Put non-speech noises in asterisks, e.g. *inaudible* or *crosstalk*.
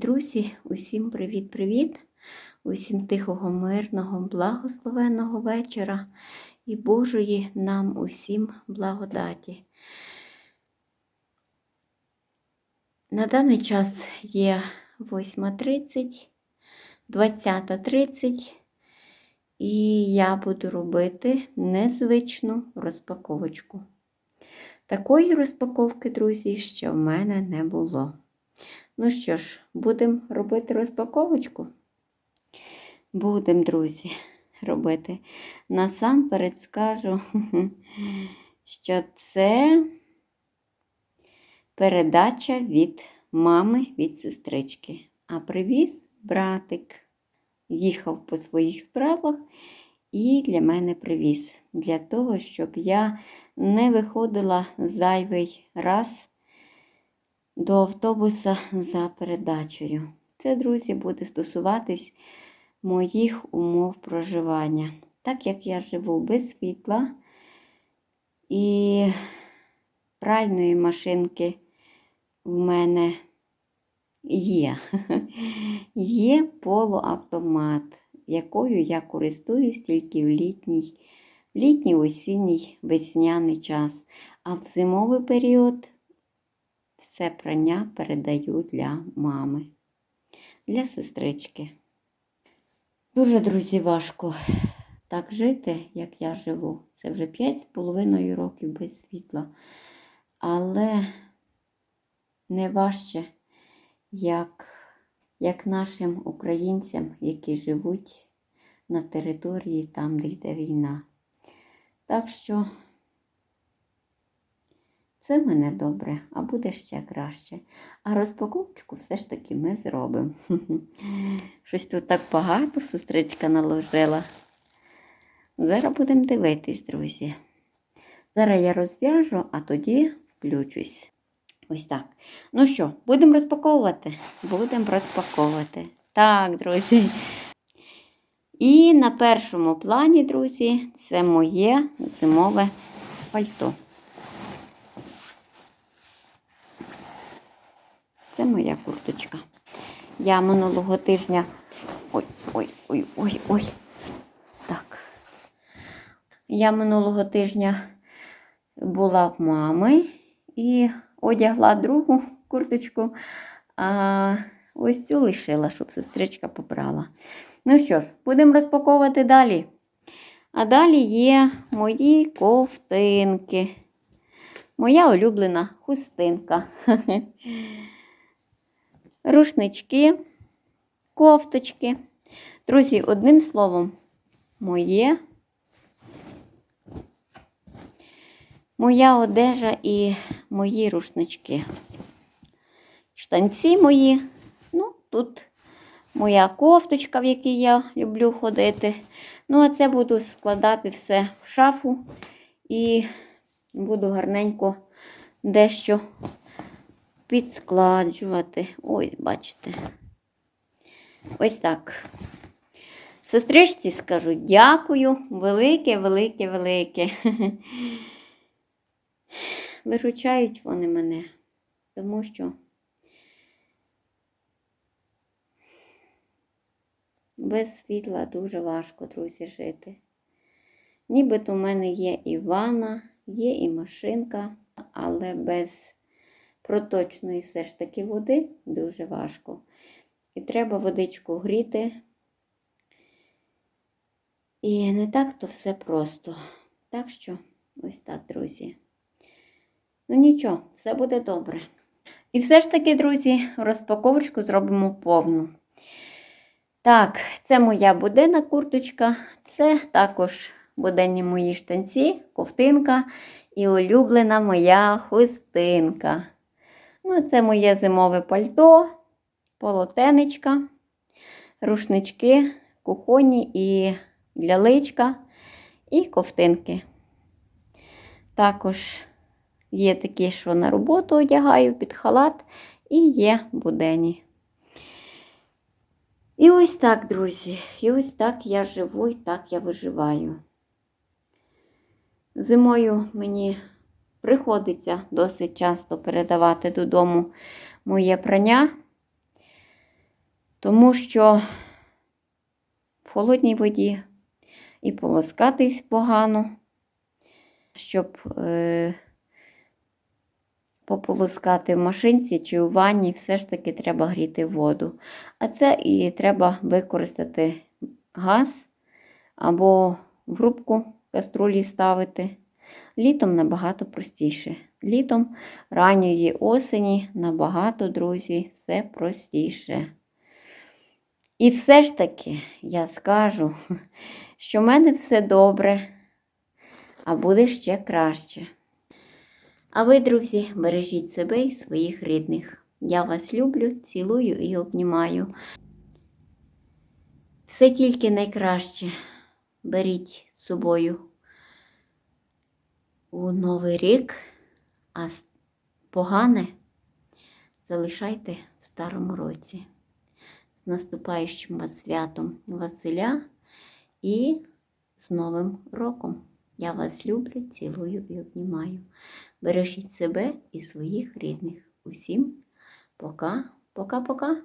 Друзі, усім привіт-привіт! Усім тихого, мирного, благословенного вечора і Божої нам усім благодаті. На даний час є 8.30, 20.30 і я буду робити незвичну розпаковочку. Такої розпаковки, друзі, ще в мене не було. Ну що ж, будемо робити розпаковочку? Будемо, друзі, робити. Насамперед скажу, *laughs* що це передача від мами, від сестрички. А привіз братик. Їхав по своїх справах і для мене привіз. Для того, щоб я не виходила зайвий раз до автобуса за передачею. Це, друзі, буде стосуватись моїх умов проживання. Так як я живу без світла і пральної машинки в мене є. *laughs* Є полуавтомат, якою я користуюсь тільки в літній, в літній осінній весняний час. А в зимовий період все прання передаю для мами, для сестрички. Дуже, друзі, важко так жити, як я живу. Це вже 5,5 років без світла. Але не важче, як, як нашим українцям, які живуть на території там, де йде війна. Так що це в мене добре, а буде ще краще. А розпаковочку все ж таки ми зробимо. *laughs* Щось тут так багато сестричка наложила. Зараз будемо дивитись, друзі. Зараз я розв'яжу, а тоді включусь. Ось так. Ну що, будемо розпаковувати? Будемо розпаковувати. Так, друзі. І на першому плані, друзі, це моє зимове пальто. Це моя курточка. Я минулого тижня. Ой, ой, ой, ой, ой. Так. Я минулого тижня була в мами і одягла другу курточку, а ось цю лишила, щоб сестричка побрала. Ну що ж, будемо розпаковувати далі. А далі є мої ковтинки. Моя улюблена хустинка. *laughs* рушнички, кофточки. Друзі, одним словом, моє, моя одежа і мої рушнички. Штанці мої, ну, тут моя кофточка, в якій я люблю ходити. Ну, а це буду складати все в шафу і буду гарненько дещо підскладжувати. Ось, бачите. Ось так. Сестричці скажу дякую, велике, велике, велике. *laughs* Виручають вони мене, тому що без світла дуже важко, друзі, жити. Нібито в мене є і ванна, є і машинка, але без проточної все ж таки води дуже важко. І треба водичку гріти. І не так то все просто. Так що, ось так, друзі. Ну нічого, все буде добре. І все ж таки, друзі, розпаковочку зробимо повну. Так, це моя буденна курточка, це також буденні мої штанці, ковтинка і улюблена моя хустинка. Ну, це моє зимове пальто, полотенечка, рушнички, кухонні і для личка, і ковтинки. Також є такі, що на роботу одягаю під халат, і є будені. І ось так, друзі, і ось так я живу, і так я виживаю. Зимою мені приходиться досить часто передавати додому моє прання. Тому що в холодній воді і полоскатись погано, щоб е, пополоскати в машинці чи у ванні, все ж таки треба гріти воду. А це і треба використати газ або в грубку каструлі ставити. Літом набагато простіше. Літом ранньої осені набагато, друзі, все простіше. І все ж таки я скажу, *laughs* що в мене все добре, а буде ще краще. А ви, друзі, бережіть себе і своїх рідних. Я вас люблю, цілую і обнімаю. Все тільки найкраще беріть з собою у Новий рік, а погане залишайте в старому році. З наступаючим вас святом Василя і з Новим роком. Я вас люблю, цілую і обнімаю. Бережіть себе і своїх рідних. Усім пока, пока-пока.